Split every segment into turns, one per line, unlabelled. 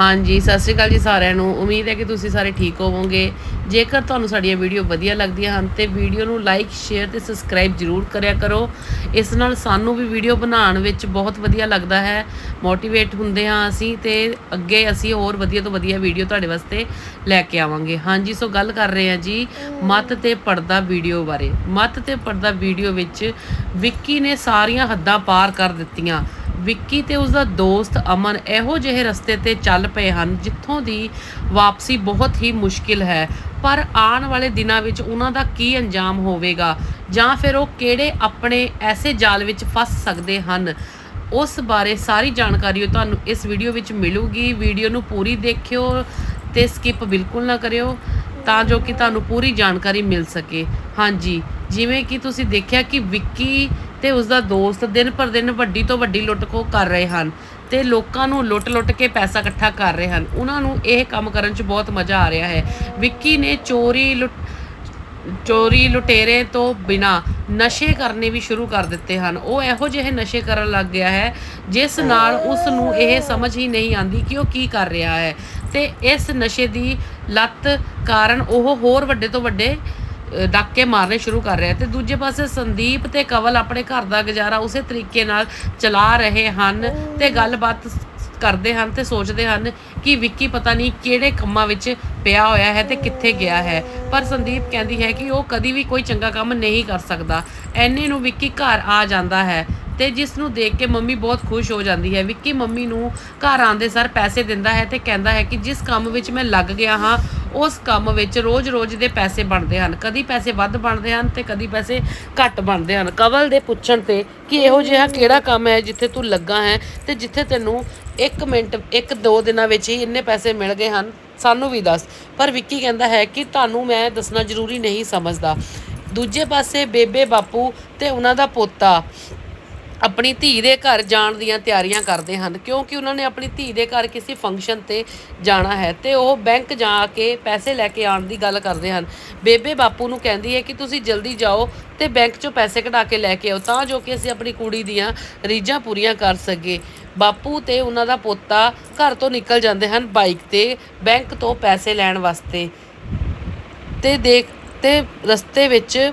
ਹਾਂਜੀ, ਸਤਿ ਸ਼੍ਰੀ ਅਕਾਲ ਜੀ ਸਾਰਿਆਂ ਨੂੰ। ਉਮੀਦ ਹੈ ਕਿ ਤੁਸੀਂ ਸਾਰੇ ਠੀਕ ਹੋਵੋਗੇ। ਜੇਕਰ ਤੁਹਾਨੂੰ ਸਾਡੀਆਂ ਵੀਡੀਓ ਵਧੀਆ ਲੱਗਦੀਆਂ ਹਨ, ਤੇ ਵੀਡੀਓ ਨੂੰ ਲਾਈਕ ਸ਼ੇਅਰ ਤੇ ਸਬਸਕ੍ਰਾਈਬ ਜਰੂਰ ਕਰਿਆ ਕਰੋ। ਇਸ ਨਾਲ ਸਾਨੂੰ ਵੀ ਵੀਡੀਓ ਬਣਾਉਣ ਵਿੱਚ ਬਹੁਤ ਵਧੀਆ ਲੱਗਦਾ ਹੈ ਮੋਟੀਵੇਟ ਹੁੰਦੇ ਹਾਂ ਅਸੀਂ, ਤੇ ਅੱਗੇ ਅਸੀਂ ਹੋਰ ਵਧੀਆ ਤੋਂ ਵਧੀਆ ਵੀਡੀਓ ਤੁਹਾਡੇ ਵਾਸਤੇ ਲੈ ਕੇ ਆਵਾਂਗੇ। ਹਾਂਜੀ, ਸੋ ਗੱਲ ਕਰ ਰਹੇ ਹਾਂ ਜੀ ਮੱਤ ਤੇ ਪਰਦਾ ਵੀਡੀਓ ਬਾਰੇ। ਮੱਤ ਤੇ ਪਰਦਾ ਵੀਡੀਓ ਵਿੱਚ ਵਿੱਕੀ ਨੇ ਸਾਰੀਆਂ ਹੱਦਾਂ ਪਾਰ ਕਰ ਦਿੱਤੀਆਂ। ਵਿੱਕੀ ਤੇ ਉਸਦਾ ਦੋਸਤ ਅਮਨ ਇਹੋ ਜਿਹੇ ਰਸਤੇ ਤੇ ਚੱਲ ਪਏ ਹਨ ਜਿੱਥੋਂ ਦੀ ਵਾਪਸੀ ਬਹੁਤ ਹੀ ਮੁਸ਼ਕਿਲ ਹੈ। ਪਰ ਆਉਣ ਵਾਲੇ ਦਿਨਾਂ ਵਿੱਚ ਉਹਨਾਂ ਦਾ ਕੀ ਅੰਜਾਮ ਹੋਵੇਗਾ ਜਾਂ ਫਿਰ ਉਹ ਕਿਹੜੇ ਆਪਣੇ ਐਸੇ ਜਾਲ ਵਿੱਚ ਫਸ ਸਕਦੇ ਹਨ? ਉਸ ਬਾਰੇ ਸਾਰੀ ਜਾਣਕਾਰੀ ਉਹ ਤੁਹਾਨੂੰ ਇਸ ਵੀਡੀਓ ਵਿੱਚ ਮਿਲੂਗੀ। ਵੀਡੀਓ ਨੂੰ ਪੂਰੀ ਦੇਖਿਓ ਤੇ ਸਕਿਪ ਬਿਲਕੁਲ ਨਾ ਕਰਿਓ ਤਾਂ ਜੋ ਕਿ ਤੁਹਾਨੂੰ ਪੂਰੀ ਜਾਣਕਾਰੀ ਮਿਲ ਸਕੇ। ਹਾਂਜੀ, ਜਿਵੇਂ ਕਿ ਤੁਸੀਂ ਦੇਖਿਆ ਕਿ ਵਿੱਕੀ ਤੇ ਉਸ ਦਾ ਦੋਸਤ ਦਿਨ ਪਰ ਦਿਨ ਵੱਡੀ ਤੋਂ ਵੱਡੀ ਲੁੱਟ-ਖੋਹ ਕਰ ਰਹੇ ਹਨ ਤੇ ਲੋਕਾਂ ਨੂੰ ਲੁੱਟ-ਲੁੱਟ ਕੇ ਪੈਸਾ ਇਕੱਠਾ ਕਰ ਰਹੇ ਹਨ। ਉਹਨਾਂ ਨੂੰ ਇਹ ਕੰਮ ਕਰਨ 'ਚ ਬਹੁਤ ਮਜ਼ਾ ਆ ਰਿਹਾ ਹੈ। ਵਿੱਕੀ ਨੇ ਚੋਰੀ ਲੁੱਟ, ਚੋਰੀ ਲੁਟੇਰੇ ਤੋਂ ਬਿਨਾ ਨਸ਼ੇ ਕਰਨੇ ਵੀ ਸ਼ੁਰੂ ਕਰ ਦਿੱਤੇ ਹਨ। ਉਹ ਇਹੋ ਜਿਹੇ ਨਸ਼ੇ ਕਰਨ ਲੱਗ ਗਿਆ ਹੈ, ਜਿਸ ਨਾਲ ਉਸ ਨੂੰ ਇਹ ਸਮਝ ਹੀ ਨਹੀਂ ਆਂਦੀ ਕਿ ਉਹ ਕੀ ਕਰ ਰਿਹਾ ਹੈ। ਤੇ ਇਸ ਨਸ਼ੇ ਦੀ ਲੱਤ ਕਾਰਨ ਉਹ ਹੋਰ ਵੱਡੇ ਤੋਂ ਵੱਡੇ ਡਾਕੇ ਮਾਰਨੇ ਸ਼ੁਰੂ ਕਰ ਰਿਹਾ ਤੇ ਦੂਜੇ ਪਾਸੇ ਸੰਦੀਪ ਤੇ ਕਵਲ ਆਪਣੇ ਘਰ ਦਾ ਗੁਜ਼ਾਰਾ ਉਸੇ ਤਰੀਕੇ ਨਾਲ ਚਲਾ ਰਹੇ ਹਨ ਤੇ ਗੱਲਬਾਤ ਕਰਦੇ ਹਨ ਤੇ ਸੋਚਦੇ ਹਨ ਕਿ ਵਿੱਕੀ ਪਤਾ ਨਹੀਂ ਕਿਹੜੇ ਕੰਮਾਂ ਵਿੱਚ ਪਿਆ ਹੋਇਆ ਹੈ ਤੇ ਕਿੱਥੇ ਗਿਆ ਹੈ। ਪਰ ਸੰਦੀਪ ਕਹਿੰਦੀ ਹੈ ਕਿ ਉਹ ਕਦੀ ਵੀ ਕੋਈ ਚੰਗਾ ਕੰਮ ਨਹੀਂ ਕਰ ਸਕਦਾ। ਐਨੇ ਨੂੰ ਵਿੱਕੀ ਘਰ ਆ ਜਾਂਦਾ ਹੈ ਤੇ ਜਿਸ ਨੂੰ ਦੇਖ ਕੇ ਮੰਮੀ ਬਹੁਤ ਖੁਸ਼ ਹੋ ਜਾਂਦੀ ਹੈ। ਵਿੱਕੀ ਮੰਮੀ ਨੂੰ ਘਰ ਆਉਂਦੇ ਸਰ ਪੈਸੇ ਦਿੰਦਾ ਹੈ ਤੇ ਕਹਿੰਦਾ ਹੈ ਕਿ ਜਿਸ ਕੰਮ ਵਿੱਚ ਮੈਂ ਲੱਗ ਗਿਆ ਹਾਂ ਉਸ ਕੰਮ ਵਿੱਚ ਰੋਜ਼-ਰੋਜ਼ ਦੇ ਪੈਸੇ ਬਣਦੇ ਹਨ। ਕਦੀ ਪੈਸੇ ਵੱਧ ਬਣਦੇ ਹਨ ਤੇ ਕਦੀ ਪੈਸੇ ਘੱਟ ਬਣਦੇ ਹਨ। ਕਵਲ ਦੇ ਪੁੱਛਣ ਤੇ ਕਿ ਇਹੋ ਜਿਹਾ ਕਿਹੜਾ ਕੰਮ ਹੈ ਜਿੱਥੇ ਤੂੰ ਲੱਗਾ ਹੈ ਤੇ ਜਿੱਥੇ ਤੈਨੂੰ 1 ਮਿੰਟ 1-2 ਦਿਨਾਂ ਵਿੱਚ ਹੀ ਇੰਨੇ ਪੈਸੇ ਮਿਲ ਗਏ ਹਨ, ਸਾਨੂੰ ਵੀ ਦੱਸ। ਪਰ ਵਿੱਕੀ ਕਹਿੰਦਾ ਹੈ ਕਿ ਤੁਹਾਨੂੰ ਮੈਂ ਦੱਸਣਾ ਜ਼ਰੂਰੀ ਨਹੀਂ ਸਮਝਦਾ। ਦੂਜੇ ਪਾਸੇ ਬੇਬੇ ਬਾਪੂ ਤੇ ਉਹਨਾਂ ਦਾ ਪੋਤਾ ਆਪਣੀ ਧੀ ਦੇ ਘਰ ਜਾਣ ਦੀਆਂ ਤਿਆਰੀਆਂ ਕਰਦੇ ਹਨ, ਕਿਉਂਕਿ ਉਹਨਾਂ ਨੇ ਆਪਣੀ ਧੀ ਦੇ ਘਰ ਕਿਸੇ ਫੰਕਸ਼ਨ ਤੇ ਜਾਣਾ ਹੈ ਤੇ ਉਹ ਬੈਂਕ ਜਾ ਕੇ ਪੈਸੇ ਲੈ ਕੇ ਆਉਣ ਦੀ ਗੱਲ ਕਰਦੇ ਹਨ। ਬੇਬੇ ਬਾਪੂ ਨੂੰ ਕਹਿੰਦੀ ਹੈ ਕਿ ਤੁਸੀਂ ਜਲਦੀ ਜਾਓ ਤੇ ਬੈਂਕ 'ਚੋਂ ਪੈਸੇ ਕਢਾ ਕੇ ਲੈ ਕੇ ਆਓ, ਤਾਂ ਜੋ ਕਿ ਅਸੀਂ ਆਪਣੀ ਕੁੜੀ ਦੀਆਂ ਰੀਝਾਂ ਪੂਰੀਆਂ ਕਰ ਸਕੀਏ। ਬਾਪੂ ਤੇ ਉਹਨਾਂ ਦਾ ਪੋਤਾ ਘਰ ਤੋਂ ਨਿਕਲ ਜਾਂਦੇ ਹਨ ਬਾਈਕ ਤੇ ਬੈਂਕ ਤੋਂ ਪੈਸੇ ਲੈਣ ਵਾਸਤੇ। ਤੇ ਦੇਖ, ਤੇ ਰਸਤੇ ਵਿੱਚ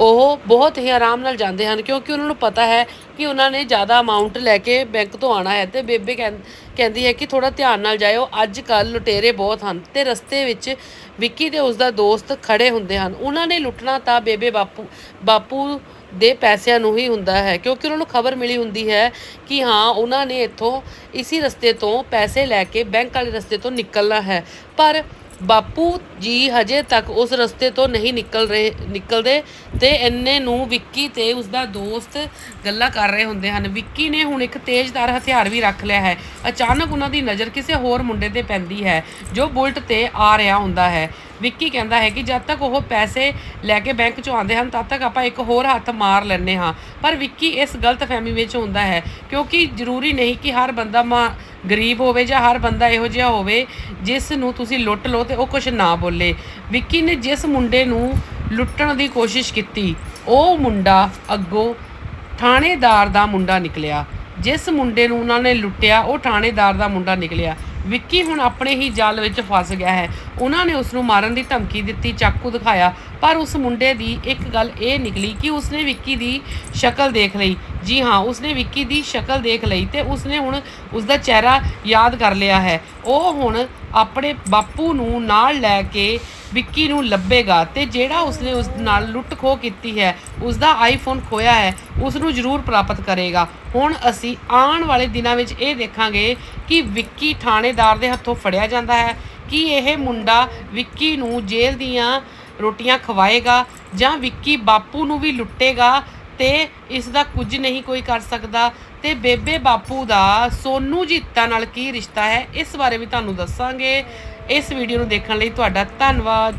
ਉਹ ਬਹੁਤ ਹੀ ਆਰਾਮ ਨਾਲ ਜਾਂਦੇ ਹਨ, ਕਿਉਂਕਿ ਉਹਨਾਂ ਨੂੰ ਪਤਾ ਹੈ ਕਿ ਉਹਨਾਂ ਨੇ ਜ਼ਿਆਦਾ ਅਮਾਉਂਟ ਲੈ ਕੇ ਬੈਂਕ ਤੋਂ ਆਣਾ ਹੈ ਤੇ ਬੇਬੇ ਕਹਿੰ- ਕਹਿੰਦੀ ਹੈ ਕਿ ਥੋੜਾ ਧਿਆਨ ਨਾਲ ਜਾਇਓ। ਅੱਜ ਕੱਲ ਲੁਟੇਰੇ ਬਹੁਤ ਹਨ ਤੇ ਰਸਤੇ ਵਿੱਚ ਵਿੱਕੀ ਤੇ ਉਸ ਦਾ ਦੋਸਤ ਖੜੇ ਹੁੰਦੇ ਹਨ। ਉਹਨਾਂ ਨੇ ਲੁੱਟਣਾ ਤਾਂ ਬੇਬੇ ਬਾਪੂ ਬਾਪੂ ਦੇ ਪੈਸਿਆਂ ਨੂੰ ਹੀ ਹੁੰਦਾ ਹੈ, ਕਿਉਂਕਿ ਉਹਨਾਂ ਨੂੰ ਖਬਰ ਮਿਲੀ ਹੁੰਦੀ ਹੈ ਕਿ ਹਾਂ, ਉਹਨਾਂ ਨੇ ਇੱਥੋਂ ਇਸੀ ਰਸਤੇ ਤੋਂ ਪੈਸੇ ਲੈ ਕੇ ਬੈਂਕ ਵਾਲੇ ਰਸਤੇ ਤੋਂ ਨਿਕਲਣਾ ਹੈ। ਪਰ ਬਾਪੂ ਜੀ ਹਜੇ ਤੱਕ ਉਸ ਰਸਤੇ ਤੋਂ ਨਹੀਂ ਨਿਕਲ ਰਹੇ, ਨਿਕਲਦੇ ਤੇ ਇੰਨੇ ਨੂੰ ਵਿੱਕੀ ਤੇ ਉਸਦਾ ਦੋਸਤ ਗੱਲਾਂ ਕਰ ਰਹੇ ਹੁੰਦੇ ਹਨ। ਵਿੱਕੀ ਨੇ ਹੁਣ ਇੱਕ ਤੇਜ਼ਧਾਰ ਹਥਿਆਰ ਵੀ ਰੱਖ ਲਿਆ ਹੈ। ਅਚਾਨਕ ਉਹਨਾਂ ਦੀ ਨਜ਼ਰ ਕਿਸੇ ਹੋਰ ਮੁੰਡੇ ਤੇ ਪੈਂਦੀ ਹੈ, ਜੋ ਬੁਲਟ ਤੇ ਆ ਰਿਹਾ ਹੁੰਦਾ ਹੈ। ਵਿੱਕੀ ਕਹਿੰਦਾ ਹੈ ਕਿ ਜਦ ਤੱਕ ਉਹ ਪੈਸੇ ਲੈ ਕੇ ਬੈਂਕ ਚੋਂ ਆਉਂਦੇ ਹਨ, ਤਦ ਤੱਕ ਆਪਾਂ ਇੱਕ ਹੋਰ ਹੱਥ ਮਾਰ ਲੈਂਦੇ ਹਾਂ। ਪਰ ਵਿੱਕੀ ਇਸ ਗਲਤਫਹਿਮੀ ਵਿੱਚ ਹੁੰਦਾ ਹੈ, ਕਿਉਂਕਿ ਜ਼ਰੂਰੀ ਨਹੀਂ ਕਿ ਹਰ ਬੰਦਾ ਮਾ ਗਰੀਬ ਹੋਵੇ ਜਾਂ ਹਰ ਬੰਦਾ ਇਹੋ ਜਿਹਾ ਹੋਵੇ, ਜਿਸ ਨੂੰ ਤੁਸੀਂ ਲੁੱਟ ਲਓ ਤੇ ਉਹ ਕੁਝ ਨਾ ਬੋਲੇ। ਵਿੱਕੀ ਨੇ ਜਿਸ ਮੁੰਡੇ ਨੂੰ ਲੁੱਟਣ ਦੀ ਕੋਸ਼ਿਸ਼ ਕੀਤੀ, ਉਹ ਮੁੰਡਾ ਅੱਗੋਂ ਥਾਣੇਦਾਰ ਦਾ ਮੁੰਡਾ ਨਿਕਲਿਆ। ਜਿਸ ਮੁੰਡੇ ਨੂੰ ਉਹਨਾਂ ਨੇ ਲੁੱਟਿਆ, ਉਹ ਥਾਣੇਦਾਰ ਦਾ ਮੁੰਡਾ ਨਿਕਲਿਆ। ਵਿੱਕੀ ਹੁਣ ਆਪਣੇ ਹੀ ਜਾਲ ਵਿੱਚ ਫਸ ਗਿਆ ਹੈ। ਉਹਨਾਂ ਨੇ ਉਸ ਨੂੰ ਮਾਰਨ ਦੀ ਧਮਕੀ ਦਿੱਤੀ, ਚਾਕੂ ਦਿਖਾਇਆ, ਪਰ ਉਸ ਮੁੰਡੇ ਦੀ ਇੱਕ ਗੱਲ ਇਹ ਨਿਕਲੀ ਕਿ ਉਸਨੇ ਵਿੱਕੀ ਦੀ ਸ਼ਕਲ ਦੇਖ ਲਈ। ਜੀ ਹਾਂ, ਉਸਨੇ ਵਿੱਕੀ ਦੀ ਸ਼ਕਲ ਦੇਖ ਲਈ ਤੇ ਉਸਨੇ ਹੁਣ ਉਸਦਾ ਚਿਹਰਾ ਯਾਦ ਕਰ ਲਿਆ ਹੈ। ਉਹ ਹੁਣ ਆਪਣੇ ਬਾਪੂ ਨੂੰ ਨਾਲ ਲੈ ਕੇ ਵਿੱਕੀ ਨੂੰ ਲੱਭੇਗਾ ਤੇ ਜਿਹੜਾ ਉਸਨੇ ਉਸ ਨਾਲ ਲੁੱਟ ਖੋਹ ਕੀਤੀ ਹੈ, ਉਸਦਾ ਆਈਫੋਨ ਖੋਇਆ ਹੈ ਉਸ ਨੂੰ ਜ਼ਰੂਰ ਪ੍ਰਾਪਤ ਕਰੇਗਾ। ਹੁਣ ਅਸੀਂ ਆਉਣ ਵਾਲੇ ਦਿਨਾਂ ਵਿੱਚ ਇਹ ਦੇਖਾਂਗੇ ਕਿ ਵਿੱਕੀ ਥਾਣੇਦਾਰ ਦੇ ਹੱਥੋਂ ਫੜਿਆ ਜਾਂਦਾ ਹੈ ਕੀ ਇਹ ਮੁੰਡਾ ਵਿੱਕੀ ਨੂੰ ਜੇਲ੍ਹ ਦੀਆਂ ਰੋਟੀਆਂ ਖਵਾਏਗਾ ਜਾਂ ਵਿੱਕੀ ਬਾਪੂ ਨੂੰ ਵੀ ਲੁੱਟੇਗਾ ਤੇ ਇਸ ਦਾ ਕੁਝ ਨਹੀਂ ਕੋਈ ਕਰ ਸਕਦਾ? ਤੇ ਬੇਬੇ ਬਾਪੂ ਦਾ ਸੋਨੂ ਜੀਤਾ ਨਾਲ ਕੀ ਰਿਸ਼ਤਾ ਹੈ? ਇਸ ਬਾਰੇ ਵੀ ਤੁਹਾਨੂੰ ਦੱਸਾਂਗੇ। ਇਸ ਵੀਡੀਓ ਨੂੰ ਦੇਖਣ ਲਈ ਤੁਹਾਡਾ ਧੰਨਵਾਦ।